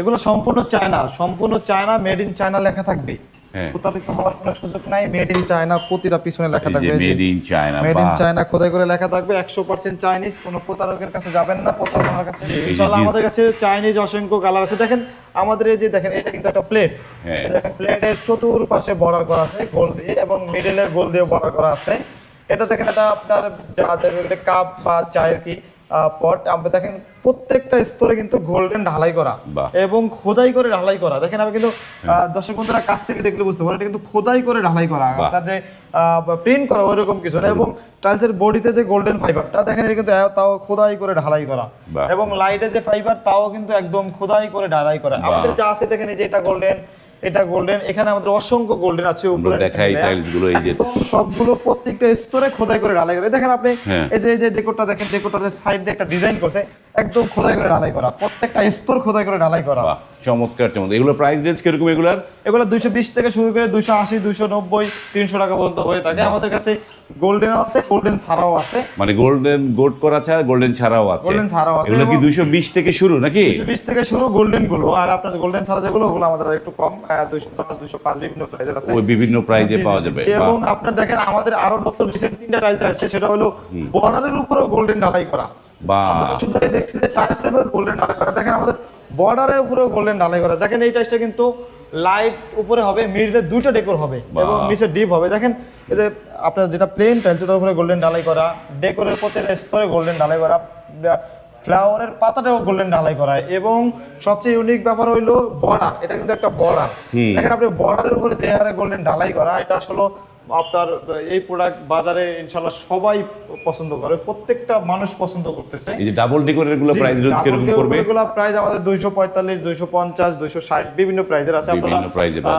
এগুলো সম্পূর্ণ চায়না সম্পূর্ণ চায়না মেড ইন চায়না লেখা থাকবে। হ্যাঁ। প্রতারিত হওয়ার কোনো সুযোগ নাই মেড ইন চায়না প্রতিটা পিছনে লেখা থাকবে। Made in China made in China খোদাই করে লেখা থাকবে একশো পার্সেন্ট চাইনিজ কোনো প্রতারকের কাছে যাবেন না প্রতারকের কাছে। ইনশাল্লাহ আমাদের কাছে চাইনিজ অসংখ্য কালার আছে। দেখেন আমাদের এই যে দেখেন এটা কিন্তু একটা প্লেট হ্যাঁ। দেখেন প্লেটের চতুর্পাশে বর্ডার করা আছে গোল দিয়ে এবং মিডলের গোল দিয়ে বর্ডার করা আছে। এটা দেখেন এটা আপনার যাদের এটা কাপ বা চায়ের কি পট আমরা দেখেন প্রত্যেকটা স্তরে কিন্তু গোল্ডেন ঢালাই করা এবং খোদাই করে ঢালাই করা। দেখেন আমি কিন্তু আহ, দর্শক বন্ধুরা কাছ থেকে দেখলে বুঝতে এটা কিন্তু খোদাই করে ঢালাই করা। বাহ। আপনার যে প্রিন্ট করা ওইরকম কিছু না। এবং টাইলসের বডিতে যে গোল্ডেন ফাইবারটা দেখেন এটা কিন্তু তাও খোদাই করে ঢালাই করা। এবং লাইটে যে ফাইবার তাও কিন্তু একদম খোদাই করে ঢালাই করা। আমাদের যা আছে দেখেন এই যে এটা গোল্ডেন এটা গোল্ডেন এখানে আমাদের অসংখ্য গোল্ডেন আছে উপরে দেখাই টাইলসগুলো এই যে সবগুলো প্রত্যেকটা স্তরে খোদাই করে ঢালাই করে দেখেন আপনি হ্যাঁ। এই যে এই যে ডেকোরটা দেখেন ডেকোরটার সাইড দিয়ে একটা ডিজাইন করছে একদম খোদাই করে ঢালাই করা প্রত্যেকটা স্তর খোদাই করে ঢালাই করা। চমৎকার চমৎকার। এগুলো প্রাইস রেঞ্জ কীরকম এগুলার? এগুলো দুইশো বিশ থেকে শুরু করে দুইশো আশি দুইশো নব্বই তিনশো টাকা পর্যন্ত হয়ে থাকে। আমাদের কাছে গোল্ডেন আছে গোল্ডেন ছাড়াও আছে। মানে গোল্ডেন গোল্ড করা ছাড়া গোল্ডেন ছাড়াও আছে। Golden ছাড়াও আছে এগুলো কি দুইশো বিশ থেকে শুরু নাকি? দুইশো বিশ থেকে শুরু গোল্ডেনগুলো। আর আপনার গোল্ডেন ছাড়া যেগুলো ওগুলো আমাদের একটু কম দুইশো দশ দুইশো পাঁচ বিভিন্ন প্রাইজের আছে। ওই বিভিন্ন প্রাইজে পাওয়া যাবে। এবং আপনার দেখেন আমাদের আরও নতুন রিসেন্ট তিনটা টাইলস আছে সেটা হলো বর্ডারের উপরেও গোল্ডেন ঢালাই করা। বাহ আমরা শুধু এই দেখছি যে টাইলসের উপর গোল্ডেন দেখেন আমাদের বর্ডারের উপরেও গোল্ডেন ঢালাই করা। দেখেন এই টাইলসটা কিন্তু লাইট উপরে হবে মিডলে দুইটা ডেকোর হবে এবং নিচে ডিপ হবে। দেখেন এই আপনার যেটা প্লেন টাইলস ওটার উপরে গোল্ডেন ঢালাই করা ডেকোরের প্রত্যেকটা স্তরে গোল্ডেন ঢালাই করা ফ্লাওয়ারের পাতাটাও গোল্ডেন ঢালাই করা। এবং সবচেয়ে ইউনিক ব্যাপার হইল বর্ডার এটা কিন্তু একটা বর্ডার দেখেন আপনি বর্ডারের উপরে যে হারে গোল্ডেন ঢালাই করা এটা আসলে আপনার এই প্রোডাক্ট বাজারে ইনশাল্লাহ সবাই পছন্দ করে প্রত্যেকটা মানুষ পছন্দ করতেছে। এই যে ডাবল ডেকোরেরগুলো প্রাইস রেঞ্জ কীরকম করবে এগুলো প্রাইস আমাদের দুইশো পঁয়তাল্লিশ দুইশো পঞ্চাশ দুইশো ষাট বিভিন্ন প্রাইজের আছে আপনারা